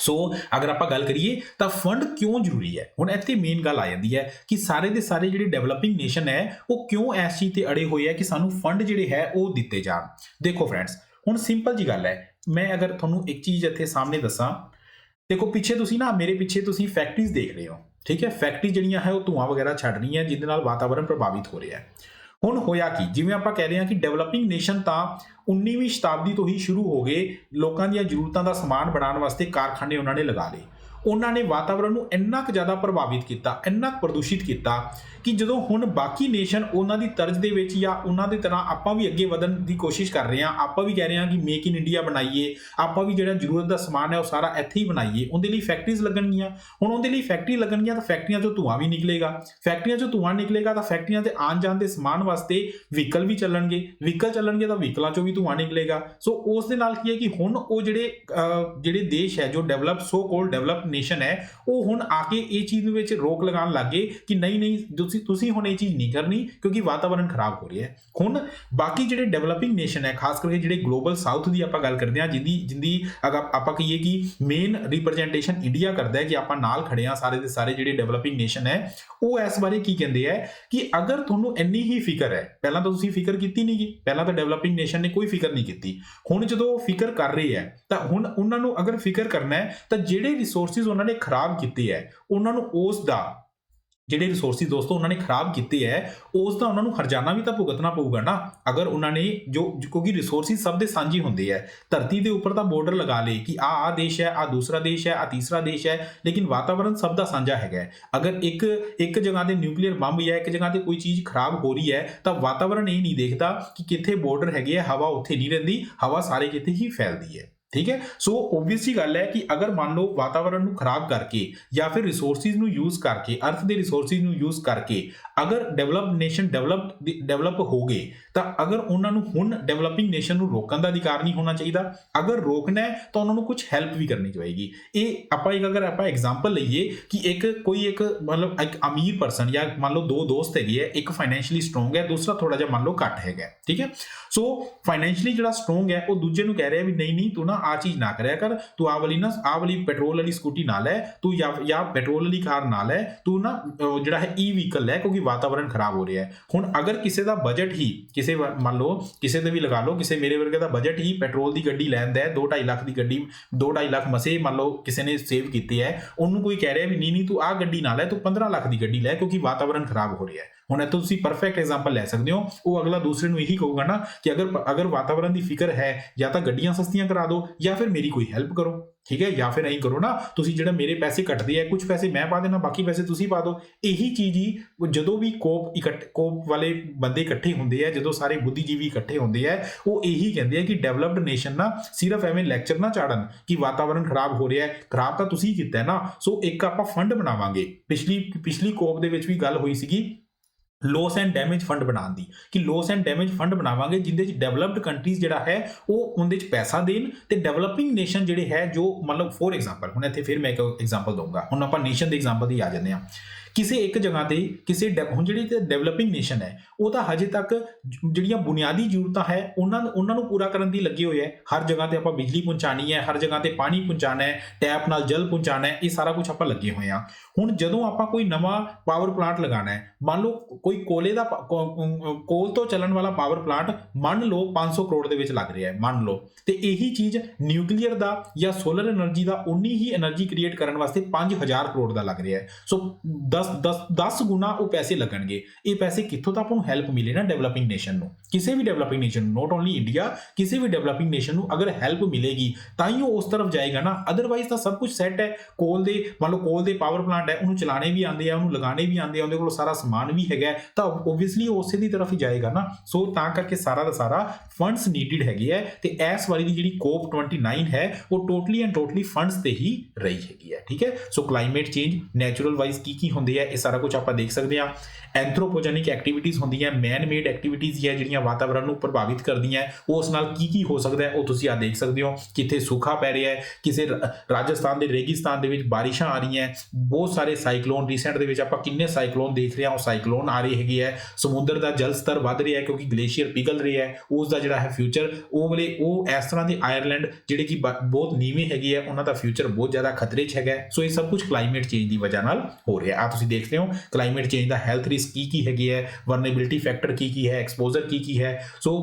ਸੋ ਅਗਰ ਆਪਾਂ ਗੱਲ ਕਰੀਏ, ਤਾਂ ਫੰਡ ਕਿਉਂ ਜ਼ਰੂਰੀ ਹੈ? ਹੁਣ ਇੱਥੇ ਮੇਨ ਗੱਲ ਆ ਜਾਂਦੀ ਹੈ ਕਿ ਸਾਰੇ ਦੇ ਸਾਰੇ ਜਿਹੜੇ ਡਿਵੈਲਪਿੰਗ ਨੇਸ਼ਨ ਹੈ, ਉਹ ਕਿਉਂ ਇਸ ਚੀਜ਼ ਤੇ ਅੜੇ ਹੋਏ ਹੈ ਕਿ ਸਾਨੂੰ ਫੰਡ ਜਿਹੜੇ ਹੈ, ਉਹ ਦਿੱਤੇ ਜਾਣ? ਦੇਖੋ ਫਰੈਂਡਸ ਹੁਣ ਸਿੰਪਲ ਜੀ ਗੱਲ ਹੈ। ਮੈਂ ਅਗਰ ਤੁਹਾਨੂੰ ਇੱਕ ਚੀਜ਼ ਇੱਥੇ ਸਾਹਮਣੇ ਦੱਸਾਂ, ਦੇਖੋ ਪਿੱਛੇ ਤੁਸੀਂ ਨਾ, ਮੇਰੇ ਪਿੱਛੇ ਤੁਸੀਂ ਫੈਕਟਰੀਜ਼ ਦੇਖ ਰਹੇ ਹੋ। ਠੀਕ ਹੈ ਫੈਕਟਰੀ ਜਿਹੜੀਆਂ ਹੈ, ਉਹ ਧੂਆਂ ਵਗੈਰਾ ਛੱਡ ਰਹੀਆਂ, ਜਿਹਦੇ ਨਾਲ ਵਾਤਾਵਰਣ ਪ੍ਰਭਾਵਿਤ ਹੋ ਰਿਹਾ ਹੈ। ਹੁਣ ਹੋਇਆ ਕੀ? ਜਿਵੇਂ ਆਪਾਂ ਕਹਿ ਰਹੇ ਹਾਂ ਕਿ ਡਿਵੈਲਪਿੰਗ ਨੇਸ਼ਨ ਤਾਂ 19ਵੀਂ ਸ਼ਤਾਬਦੀ ਤੋਂ ਹੀ ਸ਼ੁਰੂ ਹੋ ਗਏ, ਲੋਕਾਂ ਦੀਆਂ ਜ਼ਰੂਰਤਾਂ ਦਾ ਸਮਾਨ ਬਣਾਉਣ ਵਾਸਤੇ ਕਾਰਖਾਨੇ ਉਹਨਾਂ ਨੇ ਲਗਾ ਲਏ। ਉਹਨਾਂ ਨੇ ਵਾਤਾਵਰਣ ਨੂੰ ਇੰਨਾ ਕੁ ਜ਼ਿਆਦਾ ਪ੍ਰਭਾਵਿਤ ਕੀਤਾ, ਇੰਨਾ ਕੁ ਪ੍ਰਦੂਸ਼ਿਤ ਕੀਤਾ ਕਿ ਜਦੋਂ ਹੁਣ ਬਾਕੀ ਨੇਸ਼ਨ ਉਹਨਾਂ ਦੀ ਤਰਜ਼ ਦੇ ਵਿੱਚ ਜਾਂ ਉਹਨਾਂ ਦੀ ਤਰ੍ਹਾਂ ਆਪਾਂ ਵੀ ਅੱਗੇ ਵਧਣ ਦੀ ਕੋਸ਼ਿਸ਼ ਕਰ ਰਹੇ ਹਾਂ, ਆਪਾਂ ਵੀ ਕਹਿ ਰਹੇ ਹਾਂ ਕਿ ਮੇਕ ਇਨ ਇੰਡੀਆ ਬਣਾਈਏ, ਆਪਾਂ ਵੀ ਜਿਹੜਾ ਜ਼ਰੂਰਤ ਦਾ ਸਮਾਨ ਹੈ ਉਹ ਸਾਰਾ ਇੱਥੇ ਹੀ ਬਣਾਈਏ, ਉਹਦੇ ਲਈ ਫੈਕਟਰੀਜ਼ ਲੱਗਣਗੀਆਂ। ਹੁਣ ਉਹਦੇ ਲਈ ਫੈਕਟਰੀ ਲੱਗਣਗੀਆਂ ਤਾਂ ਫੈਕਟਰੀਆਂ 'ਚੋਂ ਧੂਆਂ ਵੀ ਨਿਕਲੇਗਾ। ਫੈਕਟਰੀਆਂ 'ਚੋਂ ਧੂਆਂ ਨਿਕਲੇਗਾ ਤਾਂ ਫੈਕਟਰੀਆਂ ਤੇ ਆਉਣ ਜਾਣ ਦੇ ਸਮਾਨ ਵਾਸਤੇ ਵਹੀਕਲ ਵੀ ਚੱਲਣਗੇ। ਵਹੀਕਲ ਚੱਲਣਗੇ ਤਾਂ ਵਹੀਕਲਾਂ ਚੋਂ ਵੀ ਧੂਆਂ ਨਿਕਲੇਗਾ। ਸੋ ਉਸ ਦੇ ਨਾਲ ਕੀ ਹੈ ਕਿ ਹੁਣ ਉਹ ਜਿਹੜੇ ਜਿਹੜੇ ਦੇਸ਼ ਹੈ ਜੋ ਡਿਵੈਲਪ ਸੋ ਕੋਲ ਡਿਵੈਲਪ ਨੇਸ਼ਨ ਹੈ, ਉਹ ਹੁਣ ਆ ਕੇ ਇਹ ਚੀਜ਼ ਦੇ ਵਿੱਚ ਰੋਕ ਲਗਾਉਣ ਲੱਗੇ ਕਿ ਨਹੀਂ ਨਹੀਂ, ਤੁਸੀਂ ਤੁਸੀਂ ਹੁਣ ਇਹ ਚੀਜ਼ ਨਹੀਂ ਕਰਨੀ ਕਿਉਂਕਿ ਵਾਤਾਵਰਣ ਖਰਾਬ ਹੋ ਰਿਹਾ ਹੈ। ਹੁਣ ਬਾਕੀ ਜਿਹੜੇ ਡਿਵੈਲਪਿੰਗ ਨੇਸ਼ਨ ਹੈ, ਖਾਸ ਕਰਕੇ ਜਿਹੜੇ ਗਲੋਬਲ ਸਾਊਥ ਦੀ ਆਪਾਂ ਗੱਲ ਕਰਦੇ ਹਾਂ, ਜਿੰਦੀ ਜਿੰਦੀ ਅਗਰ ਆਪਾਂ ਕਹੀਏ ਕਿ ਮੇਨ ਰਿਪਰੈਜ਼ੈਂਟੇਸ਼ਨ ਇੰਡੀਆ ਕਰਦਾ ਹੈ ਕਿ ਆਪਾਂ ਨਾਲ ਖੜੇ ਹਾਂ ਸਾਰੇ ਦੇ ਸਾਰੇ ਜਿਹੜੇ ਡਿਵੈਲਪਿੰਗ ਨੇਸ਼ਨ ਹੈ, ਉਹ ਇਸ ਬਾਰੇ ਕੀ ਕਹਿੰਦੇ ਹੈ ਕਿ ਅਗਰ ਤੁਹਾਨੂੰ ਇੰਨੀ ਹੀ ਫਿਕਰ ਹੈ, ਪਹਿਲਾਂ ਤਾਂ ਤੁਸੀਂ ਫਿਕਰ ਕੀਤੀ ਨਹੀਂ ਗੀ, ਪਹਿਲਾਂ ਤਾਂ ਡਿਵੈਲਪਿੰਗ ਨੇਸ਼ਨ ਨੇ ਕੋਈ ਫਿਕਰ ਨਹੀਂ ਕੀਤੀ। ਹੁਣ ਜਦੋਂ ਉਹ ਫਿਕਰ ਕਰ ਰਹੇ ਹੈ, ਤਾਂ ਹੁਣ ਉਹਨਾਂ ਨੂੰ ਅਗਰ ਫਿਕਰ ਕਰਨਾ ਹੈ, ਤਾਂ ਜਿਹੜੇ ਰਿਸੋਰਸਿਸ ਉਹਨਾਂ ਨੇ ਖਰਾਬ ਕੀਤੇ ਹੈ, ਉਹਨਾਂ ਨੂੰ ਉਸ ਦਾ ਜਿਹੜੇ ਰਿਸੋਰਸਿਸ ਦੋਸਤੋ ਉਹਨਾਂ ਨੇ ਖਰਾਬ ਕੀਤੇ ਹੈ, ਉਸ ਦਾ ਉਹਨਾਂ ਨੂੰ ਹਰਜਾਨਾ ਵੀ ਤਾਂ ਭੁਗਤਣਾ ਪਊਗਾ ਨਾ। ਅਗਰ ਉਹਨਾਂ ਨੇ ਜੋ ਕਿਉਂਕਿ ਰਿਸੋਰਸਿਸ ਸਭ ਦੇ ਸਾਂਝੇ ਹੁੰਦੇ ਹੈ, ਧਰਤੀ ਦੇ ਉੱਪਰ ਤਾਂ ਬਾਰਡਰ ਲਗਾ ਲੇ ਕਿ ਆ ਆ ਦੇਸ਼ ਹੈ ਆ ਦੂਸਰਾ ਦੇਸ਼ ਹੈ ਆ ਤੀਸਰਾ ਦੇਸ਼ ਹੈ, ਲੇਕਿਨ ਵਾਤਾਵਰਣ ਸਭ ਦਾ ਸਾਂਝਾ ਹੈਗਾ ਅਗਰ ਇੱਕ ਇੱਕ ਜਗ੍ਹਾ ਤੇ ਨਿਊਕਲੀਅਰ ਬੰਬ ਜਾਂ ਇੱਕ ਜਗ੍ਹਾ ਤੇ ਕੋਈ ਚੀਜ਼ ਖਰਾਬ ਹੋ ਰਹੀ ਹੈ, ਤਾਂ ਵਾਤਾਵਰਣ ਇਹ ਨਹੀਂ ਦੇਖਦਾ ਕਿ ਕਿੱਥੇ ਬਾਰਡਰ ਹੈਗੇ ਹੈ, ਹਵਾ ਉੱਥੇ ਨਹੀਂ ਰਹਿੰਦੀ, ਹਵਾ ਸਾਰੇ ਕਿਤੇ ਹੀ ਫੈਲਦੀ ਹੈ। ਠੀਕ ਹੈ? ਸੋ ਓਬਵੀਅਸਲੀ ਗੱਲ ਹੈ ਕਿ ਅਗਰ ਮੰਨ ਲਓ ਵਾਤਾਵਰਣ ਨੂੰ ਖਰਾਬ ਕਰਕੇ ਜਾਂ ਫਿਰ ਰਿਸੋਰਸਿਸ ਨੂੰ ਯੂਜ਼ ਕਰਕੇ ਅਰਥ ਦੇ ਰਿਸੋਰਸਿਸ ਨੂੰ ਯੂਜ਼ ਕਰਕੇ ਅਗਰ ਡਿਵੈਲਪ ਨੇਸ਼ਨ ਡਿਵੈਲਪ ਡਿਵੈਲਪ ਹੋ ਗਏ, ਤਾਂ ਅਗਰ ਉਹਨਾਂ ਨੂੰ ਹੁਣ ਡਿਵੈਲਪਿੰਗ ਨੇਸ਼ਨ ਨੂੰ ਰੋਕਣ ਦਾ ਅਧਿਕਾਰ ਨਹੀਂ ਹੋਣਾ ਚਾਹੀਦਾ, ਅਗਰ ਰੋਕਣਾ ਹੈ ਤਾਂ ਉਹਨਾਂ ਨੂੰ ਕੁਝ ਹੈਲਪ ਵੀ ਕਰਨੀ ਚਾਹੀਦੀ। ਇਹ ਆਪਾਂ ਇੱਕ ਅਗਰ ਆਪਾਂ ਐਗਜ਼ਾਮਪਲ ਲਈਏ ਕਿ ਇੱਕ ਕੋਈ ਇੱਕ ਮਤਲਬ ਇੱਕ ਅਮੀਰ ਪਰਸਨ ਜਾਂ ਮੰਨ ਲਓ ਦੋ ਦੋਸਤ ਹੈਗੇ ਹੈ ਇੱਕ ਫਾਈਨੈਂਸ਼ੀਅਲੀ ਸਟਰੋਂਗ ਹੈ, ਦੂਸਰਾ ਥੋੜਾ ਜਿਹਾ ਮੰਨ ਲਓ ਘੱਟ ਹੈਗਾ, ਠੀਕ ਹੈ? ਸੋ ਫਾਈਨੈਂਸ਼ੀਅਲੀ ਜਿਹੜਾ ਸਟਰੋਂਗ ਹੈ, ਉਹ ਦੂਜੇ ਨੂੰ ਕਹਿ ਰਿਹਾ ਵੀ ਨਹੀਂ ਨਹੀਂ ਤੂੰ ਨਾ ਆ ਚੀਜ਼ ਨਾ ਕਰਿਆ ਕਰ, ਤੂੰ ਆ ਵਾਲੀ ਨਾ ਆ ਵਾਲੀ ਪੈਟਰੋਲ ਵਾਲੀ ਸਕੂਟੀ ਨਾ ਲੈ, ਤੂੰ ਜਾਂ ਜਾਂ ਪੈਟਰੋਲ ਵਾਲੀ ਕਾਰ ਨਾ ਲੈ, ਤੂੰ ਨਾ ਜਿਹੜਾ ਹੈ ਈ ਵਹੀਕਲ ਲੈ, ਕਿਉਂਕਿ ਵਾਤਾਵਰਣ ਖਰਾਬ ਹੋ ਰਿਹਾ ਹੈ। ਹੁਣ ਅਗਰ ਕਿਸੇ ਦਾ ਬਜਟ ਹੀ, ਕਿਸੇ ਵਾ- ਮੰਨ ਲਓ, ਕਿਸੇ ਤੇ ਵੀ ਲਗਾ ਲਓ, ਕਿਸੇ ਮੇਰੇ ਵਰਗੇ ਦਾ ਬਜਟ ਹੀ ਪੈਟਰੋਲ ਦੀ ਗੱਡੀ ਲੈਣ ਦਾ ਹੈ 2.5 ਲੱਖ ਦੀ ਗੱਡੀ 2.5 ਲੱਖ ਮਸੇ ਮੰਨ ਲਓ ਕਿਸੇ ਨੇ ਸੇਵ ਕੀਤੀ ਹੈ, ਉਹਨੂੰ ਕੋਈ ਕਹਿ ਰਿਹਾ ਵੀ ਨਹੀਂ ਨਹੀਂ, ਤੂੰ ਆ ਗੱਡੀ ਨਾ ਲੈ, ਤੂੰ 15 ਲੱਖ ਦੀ ਗੱਡੀ ਲੈ, ਕਿਉਂਕਿ ਵਾਤਾਵਰਣ ਖਰਾਬ ਹੋ ਰਿਹਾ ਹੈ। ਹੁਣ ਇੱਥੋਂ ਤੁਸੀਂ ਪਰਫੈਕਟ ਐਗਜ਼ਾਮਪਲ ਲੈ ਸਕਦੇ ਹੋ। ਉਹ ਅਗਲਾ ਦੂਸਰੇ ਨੂੰ ਇਹੀ ਕਹੂਗਾ ਨਾ ਕਿ ਅਗਰ ਅਗਰ ਵਾਤਾਵਰਣ ਦੀ ਫਿਕਰ ਹੈ, ਜਾਂ ਤਾਂ ਗੱਡੀਆਂ ਸਸਤੀਆਂ ਕਰਾ ਦਿਓ, ਜਾਂ ਫਿਰ ਮੇਰੀ ਕੋਈ ਹੈਲਪ ਕਰੋ। ਠੀਕ ਹੈ? ਜਾਂ ਫਿਰ ਐਂ ਕਰੋ ਨਾ, ਤੁਸੀਂ ਜਿਹੜਾ ਮੇਰੇ ਪੈਸੇ ਕੱਟਦੇ ਆ ਕੁਝ ਪੈਸੇ ਮੈਂ ਪਾ ਦੇਣਾ, ਬਾਕੀ ਪੈਸੇ ਤੁਸੀਂ ਪਾ ਦਿਓ। ਇਹੀ ਚੀਜ਼ ਹੀ ਜਦੋਂ ਵੀ ਕੋਪ ਇਕੱਠ, ਕੋਪ ਵਾਲੇ ਬੰਦੇ ਇਕੱਠੇ ਹੁੰਦੇ ਆ, ਜਦੋਂ ਸਾਰੇ ਬੁੱਧੀਜੀਵੀ ਇਕੱਠੇ ਹੁੰਦੇ ਆ, ਉਹ ਇਹੀ ਕਹਿੰਦੇ ਆ ਕਿ ਡਿਵੈਲਪਡ ਨੇਸ਼ਨ ਨਾ ਸਿਰਫ ਐਵੇਂ ਲੈਕਚਰ ਨਾ ਚਾੜਨ ਕਿ ਵਾਤਾਵਰਣ ਖਰਾਬ ਹੋ ਰਿਹਾ ਹੈ, ਖਰਾਬ ਤਾਂ ਤੁਸੀਂ ਕੀਤਾ ਨਾ। ਸੋ ਇੱਕ ਆਪਾਂ ਫੰਡ ਬਣਾਵਾਂਗੇ। ਪਿਛਲੀ ਪਿਛਲੀ ਕੋਪ ਦੇ ਵਿੱਚ ਵੀ ਗੱਲ ਹੋਈ ਸੀਗੀ ਲੋਸ ਐਂਡ ਡੈਮੇਜ ਫੰਡ ਬਣਾਉਣ ਦੀ। ਕਿ ਲੋਸ ਐਂਡ ਡੈਮੇਜ ਫੰਡ ਬਣਾਵਾਂਗੇ ਜਿੰਦੇ ਚ ਡਿਵੈਲਪਡ ਕੰਟਰੀਜ਼ ਜਿਹੜਾ ਹੈ, ਉਹ ਉਹਦੇ ਚ ਪੈਸਾ ਦੇਣ ਤੇ ਡਿਵੈਲਪਿੰਗ ਨੇਸ਼ਨ ਜਿਹੜੇ ਹੈ, ਜੋ ਮਤਲਬ ਫੋਰ ਐਗਜ਼ਾਮਪਲ ਹੁਣ ਇੱਥੇ ਫਿਰ ਮੈਂ ਇੱਕ ਐਗਜ਼ਾਮਪਲ ਦਊਂਗਾ। ਹੁਣ ਆਪਾਂ ਨੇਸ਼ਨ ਦੇ ਐਗਜ਼ਾਮਪਲ ਦੀ ਆ ਜਾਂਦੇ ਆ ਕਿਸੇ ਇੱਕ ਜਗ੍ਹਾ ਤੇ ਕਿਸੇ ਹੁਣ ਜਿਹੜੀ ਤੇ ਡਿਵੈਲਪਿੰਗ ਨੇਸ਼ਨ ਹੈ, ਉਹ ਤਾਂ ਹਜੇ ਤੱਕ ਜਿਹੜੀਆਂ ਬੁਨਿਆਦੀ ਜ਼ਰੂਰਤਾਂ ਹੈ, ਉਹਨਾਂ ਉਹਨਾਂ ਨੂੰ ਪੂਰਾ ਕਰਨ ਦੀ ਲੱਗੀ ਹੋਈ ਹੈ। ਹਰ ਜਗ੍ਹਾ ਤੇ ਆਪਾਂ ਬਿਜਲੀ ਪਹੁੰਚਾਣੀ ਹੈ, ਹਰ ਜਗ੍ਹਾ ਤੇ ਪਾਣੀ ਪਹੁੰਚਾਣਾ ਹੈ, ਟੈਪ ਨਾਲ ਜਲ ਪਹੁੰਚਾਣਾ ਹੈ, ਇਹ ਸਾਰਾ ਕੁਝ ਆਪਾਂ ਲੱਗੇ ਹੋਏ ਆ ਹੁਣ ਜਦੋਂ ਆਪਾਂ ਕੋਈ ਨਵਾਂ ਪਾਵਰ ਪਲਾਂਟ ਲਗਾਣਾ ਹੈ, ਮੰਨ ਲਓ ਕੋਈ ਕੋਲੇ ਦਾ ਕੋਲ ਤੋਂ ਚੱਲਣ ਵਾਲਾ ਪਾਵਰ ਪਲਾਂਟ ਮੰਨ ਲਓ 500 ਕਰੋੜ ਦੇ ਵਿੱਚ ਲੱਗ ਰਿਹਾ ਹੈ, ਮੰਨ ਲਓ। ਤੇ ਇਹੀ ਚੀਜ਼ ਨਿਊਕਲੀਅਰ ਦਾ ਜਾਂ ਸੋਲਰ એનર્ਜੀ ਦਾ ਉਨੀ ਹੀ એનર્ਜੀ ਕ੍ਰੀਏਟ ਕਰਨ ਵਾਸਤੇ 5000 ਕਰੋੜ ਦਾ ਲੱਗ ਰਿਹਾ ਹੈ। ਸੋ 10 10 10 ਗੁਣਾ ਉਹ ਪੈਸੇ ਲੱਗਣਗੇ। ਇਹ ਪੈਸੇ ਕਿੱਥੋਂ ਤਾਂ ਆਪਾਂ ਨੂੰ ਹੈਲਪ ਮਿਲੇ ਨਾ ਡਿਵੈਲਪਿੰਗ ਨੇਸ਼ਨ ਨੂੰ। ਕਿਸੇ ਵੀ ਡਿਵੈਲਪਿੰਗ ਨੇਸ਼ਨ ਨੂੰ ਨਾਟ ਓਨਲੀ ਇੰਡੀਆ ਕਿਸੇ ਵੀ ਡਿਵੈਲਪਿੰਗ ਨੇਸ਼ਨ ਨੂੰ ਅਗਰ ਹੈਲਪ ਮਿਲੇਗੀ, ਤਾਂ ਹੀ ਉਹ ਉਸ ਤਰਫ ਜਾਏਗਾ ਨਾ। ਅਦਰਵਾਈਜ਼ ਤਾਂ ਸਭ ਕੁਝ ਸੈੱਟ ਹੈ। ਕੋਲ ਦੇ, ਮੰਨ ਲਓ ਕੋਲ ਦੇ ਪਾਵਰ ਪਲਾਂਟ ਹੈ, ਉਹਨੂੰ ਚਲਾਣੇ ਵੀ ਆਉਂਦੇ ਆ, ਉਹਨੂੰ ਲਗਾਣੇ ਵੀ ਆਉਂਦੇ ਆ, ਉਹਦੇ ਕੋਲ ਸਾਰਾ ਸਮਾਨ ਵੀ ਹੈਗਾ ਤਾਂ ਓਬਵੀਅਸਲੀ ਉਹ ਉਸੇ ਦੀ ਤਰਫ ਹੀ ਜਾਏਗਾ ਨਾ। ਸੋ ਤਾਂ ਕਰਕੇ ਸਾਰਾ ਦਾ ਸਾਰਾ ਫੰਡਸ ਨੀਡਡ ਹੈਗੇ ਹੈ ਤੇ ਇਸ ਵਾਰੀ ਦੀ ਜਿਹੜੀ ਕੋਪ 29 ਹੈ, ਉਹ ਟੋਟਲੀ ਐਂਡ ਟੋਟਲੀ ਫੰਡਸ ਤੇ ਹੀ ਰਹੀ ਹੈਗੀ ਹੈ ਠੀਕ ਹੈ? So climate change natural wise ਕੀ ਕੀ ਹੁੰਦੇ ਆ ਇਹ ਸਾਰਾ ਕੁਝ ਆਪਾਂ ਦੇਖ ਸਕਦੇ ਆ ਐਂਥਰੋਪੋਜੈਨਿਕ ਐਕਟੀਵਿਟੀਜ਼ ਹੁੰਦੀਆਂ ਮੈਨ ਮੇਡ ਐਕਟੀਵਿਟੀਜ਼ ਹੈ ਜਿਹੜੀਆਂ ਵਾਤਾਵਰਣ ਨੂੰ ਪ੍ਰਭਾਵਿਤ ਕਰਦੀਆਂ ਹੈ, ਉਸ ਨਾਲ ਕੀ ਕੀ ਹੋ ਸਕਦਾ ਹੈ ਉਹ ਤੁਸੀਂ ਆ ਦੇਖ ਸਕਦੇ ਹੋ। ਕਿੱਥੇ ਸੂਖਾ ਪੈ ਰਿਹਾ ਹੈ ਕਿਸੇ ਰਾਜਸਥਾਨ ਦੇ ਰੇਗਿਸਤਾਨ ਦੇ ਵਿੱਚ ਬਾਰਿਸ਼ਾਂ ਆ ਰਹੀਆਂ ਬਹੁਤ ਸਾਰੇ ਸਾਈਕਲੋਨ ਰੀਸੈਂਟ ਦੇ ਵਿੱਚ ਆਪਾਂ ਕਿੰਨੇ ਸਾਈਕਲੋਨ ਦੇਖ ਰਹੇ ਹਾਂ ਉਹ ਸਾਈਕਲੋਨ ਆ ਰਹੇ ਹੈਗੇ ਹੈ। ਸਮੁੰਦਰ ਦਾ ਜਲ ਸਤਰ ਵੱਧ ਰਿਹਾ ਹੈ ਕਿਉਂਕਿ ਗਲੇਸ਼ੀਅਰ ਪਿਘਲ ਰਿਹਾ ਹੈ। ਉਸ ਦਾ ਜਿਹੜਾ ਹੈ ਫਿਊਚਰ ਉਹ ਵਾਲੇ ਉਹ ਇਸ ਤਰ੍ਹਾਂ ਦੇ ਆਇਰਲੈਂਡ ਜਿਹੜੇ ਕਿ ਬਹੁਤ ਨੀਵੇਂ ਹੈਗੇ ਹੈ ਉਹਨਾਂ ਦਾ ਫਿਊਚਰ ਬਹੁਤ ਜ਼ਿਆਦਾ ਖਤਰੇ 'ਚ ਹੈਗਾ ਸੋ ਇਹ ਸਭ ਕੁਝ ਕਲਾਈਮੇਟ ਚੇਂਜ ਦੀ ਵਜ੍ਹਾ ਨਾਲ ਹੋ ਰਿਹਾ ਆ ਤੁਸੀਂ ਦੇਖਦੇ ਹੋ ਕਲਾਈਮੇਟ ਚੇਂਜ ਦਾ ਹੈਲਥ ਰਿਸਕ ਕੀ ਕੀ ਹੈਗੀ ਹੈ ਵਰਨੇਬਿਲਿਟੀ ਫੈਕਟਰ ਕੀ ਕੀ ਹੈ ਐਕਸਪੋਜ਼ਰ ਕੀ ਕੀ ਹੈ। ਸੋ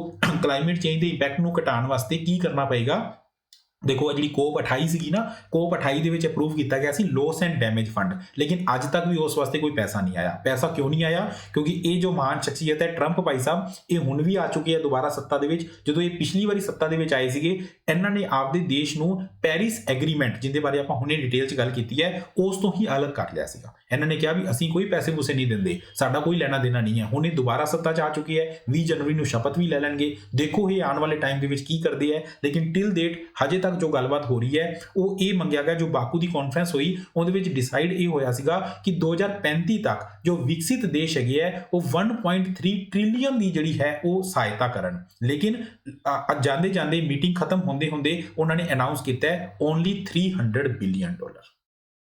ਕਲਾਈਮੇਟ ਚੇਂਜ ਦੇ ਇੰਪੈਕਟ ਨੂੰ ਘਟਾਉਣ ਵਾਸਤੇ ਕੀ ਕਰਨਾ ਪਏਗਾ? ਦੇਖੋ ਇਹ ਜਿਹੜੀ ਕੋਪ 28 ਸੀਗੀ ਨਾ, ਕੋਪ 28 ਦੇ ਵਿੱਚ ਅਪਰੂਵ ਕੀਤਾ ਗਿਆ ਸੀ ਲੋਸ ਐਂਡ ਡੈਮੇਜ ਫੰਡ ਲੇਕਿਨ ਅੱਜ ਤੱਕ ਵੀ ਉਸ ਵਾਸਤੇ ਕੋਈ ਪੈਸਾ ਨਹੀਂ ਆਇਆ। ਪੈਸਾ ਕਿਉਂ ਨਹੀਂ ਆਇਆ? ਕਿਉਂਕਿ ਇਹ ਜੋ ਮਾਨ ਸ਼ਖਸੀਅਤ ਹੈ ਟਰੰਪ ਭਾਈ ਸਾਹਿਬ, ਇਹ ਹੁਣ ਵੀ ਆ ਚੁੱਕੇ ਹੈ ਦੁਬਾਰਾ ਸੱਤਾ ਦੇ ਵਿੱਚ। ਜਦੋਂ ਇਹ ਪਿਛਲੀ ਵਾਰੀ ਸੱਤਾ ਦੇ ਵਿੱਚ ਆਏ ਸੀਗੇ, ਇਹਨਾਂ ਨੇ ਆਪਦੇ ਦੇਸ਼ ਨੂੰ ਪੈਰਿਸ ਐਗਰੀਮੈਂਟ ਜਿੰਦੇ ਬਾਰੇ ਆਪਾਂ ਹੁਣੇ ਡਿਟੇਲ 'ਚ ਗੱਲ ਕੀਤੀ ਹੈ, ਉਸ ਤੋਂ ਹੀ ਅਲੱਗ ਕਰ ਲਿਆ ਸੀਗਾ। ਇਹਨਾਂ ਨੇ ਕਿਹਾ ਵੀ ਅਸੀਂ ਕੋਈ ਪੈਸੇ ਪੂਸੇ ਨਹੀਂ ਦਿੰਦੇ, ਸਾਡਾ ਕੋਈ ਲੈਣਾ ਦੇਣਾ ਨਹੀਂ ਹੈ। ਹੁਣ ਇਹ ਦੁਬਾਰਾ ਸੱਤਾ 'ਚ ਆ ਚੁੱਕੇ ਹੈ 20 ਜਨਵਰੀ ਨੂੰ ਸ਼ਪਥ ਵੀ ਲੈ ਲੈਣਗੇ। ਦੇਖੋ ਇਹ ਆਉਣ ਵਾਲੇ ਟਾਈਮ ਦੇ ਵਿੱਚ ਕੀ ਕਰਦੇ ਹੈ। ਲੇਕਿਨ ਟਿਲ ਡੇਟ ਹਜੇ ਤੱਕ ਜੋ ਗੱਲਬਾਤ ਹੋ ਰਹੀ ਹੈ, ਉਹ ਇਹ ਮੰਗਿਆ ਗਿਆ ਜੋ ਬਾਕੂ ਦੀ ਕਾਨਫਰੰਸ ਹੋਈ, ਉਹਦੇ ਵਿੱਚ ਡਿਸਾਈਡ ਇਹ ਹੋਇਆ ਸੀਗਾ ਕਿ 2035 ਤੱਕ ਜੋ ਵਿਕਸਿਤ ਦੇਸ਼ ਹੈਗੇ ਹੈ, ਉਹ 1.3 ਟ੍ਰਿਲੀਅਨ ਦੀ ਜਿਹੜੀ ਹੈ, ਉਹ ਸਹਾਇਤਾ ਕਰਨ। ਲੇਕਿਨ ਜਾਂਦੇ ਜਾਂਦੇ ਮੀਟਿੰਗ ਖਤਮ ਹੁੰਦੇ ਹੁੰਦੇ ਉਹਨਾਂ ਨੇ ਅਨਾਉਂਸ ਕੀਤਾ ਹੈ ਓਨਲੀ 300 ਬਿਲੀਅਨ ਡਾਲਰ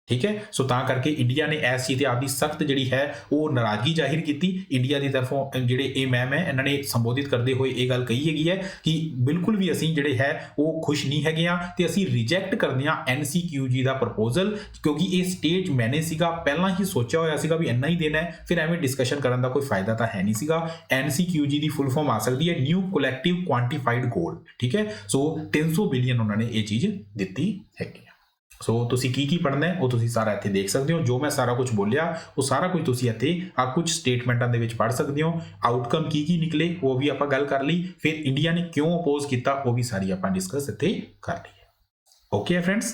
ਠੀਕ ਹੈ? ਸੋ ਤਾਂ ਕਰਕੇ ਇੰਡੀਆ ਨੇ ਇਸ ਚੀਜ਼ ਤੇ ਆਪਦੀ ਸਖਤ ਜਿਹੜੀ ਹੈ, ਉਹ ਨਾਰਾਜ਼ਗੀ ਜ਼ਾਹਿਰ ਕੀਤੀ। ਇੰਡੀਆ ਦੀ ਤਰਫੋਂ ਜਿਹੜੇ ਇਹ ਮੈਮ ਹੈ, ਇਹਨਾਂ ਨੇ ਸੰਬੋਧਿਤ ਕਰਦੇ ਹੋਏ ਇਹ ਗੱਲ ਕਹੀ ਹੈਗੀ ਹੈ ਕਿ ਬਿਲਕੁਲ ਵੀ ਅਸੀਂ ਜਿਹੜੇ ਹੈ, ਉਹ ਖੁਸ਼ ਨਹੀਂ ਹੈਗੇ ਆ ਤੇ ਅਸੀਂ ਰਿਜੈਕਟ ਕਰਦੇ ਆ ਐਨਸੀਕਿਊਜੀ ਦਾ ਪ੍ਰਪੋਜ਼ਲ ਕਿਉਂਕਿ ਇਹ ਸਟੇਜ ਮੈਨੇ ਸੀਗਾ, ਪਹਿਲਾਂ ਹੀ ਸੋਚਿਆ ਹੋਇਆ ਸੀਗਾ ਵੀ ਇੰਨਾ ਹੀ ਦੇਣਾ ਹੈ, ਫਿਰ ਐਵੇਂ ਡਿਸਕਸ਼ਨ ਕਰਨ ਦਾ ਕੋਈ ਫਾਇਦਾ ਤਾਂ ਹੈ ਨਹੀਂ ਸੀਗਾ। ਐਨਸੀਕਿਊਜੀ ਦੀ ਫੁੱਲ ਫਾਰਮ ਆ ਸਕਦੀ ਹੈ ਨਿਊ ਕਲੈਕਟਿਵ ਕੁਆਂਟੀਫਾਈਡ ਗੋਲ ਠੀਕ ਹੈ? ਸੋ 300 ਬਿਲੀਅਨ ਉਹਨਾਂ ਨੇ ਇਹ ਚੀਜ਼ ਦਿੱਤੀ ਹੈਗੀ। ਸੋ ਤੁਸੀਂ ਕੀ ਕੀ ਪੜ੍ਹਨਾ ਹੈ, ਉਹ ਤੁਸੀਂ ਸਾਰਾ ਇੱਥੇ ਦੇਖ ਸਕਦੇ ਹੋ। ਜੋ ਮੈਂ ਸਾਰਾ ਕੁਝ ਬੋਲਿਆ, ਉਹ ਸਾਰਾ ਕੁਝ ਤੁਸੀਂ ਇੱਥੇ ਆ ਕੁਝ ਸਟੇਟਮੈਂਟਾਂ ਦੇ ਵਿੱਚ ਪੜ੍ਹ ਸਕਦੇ ਹੋ। ਆਊਟਕਮ ਕੀ ਕੀ ਨਿਕਲੇ, ਉਹ ਵੀ ਆਪਾਂ ਗੱਲ ਕਰ ਲਈ। ਫਿਰ ਇੰਡੀਆ ਨੇ ਕਿਉਂ ਅਪੋਜ਼ ਕੀਤਾ, ਉਹ ਵੀ ਸਾਰੀ ਆਪਾਂ ਡਿਸਕਸ ਇੱਥੇ ਕਰ ਲਈ ਓਕੇ ਫਰੈਂਡਸ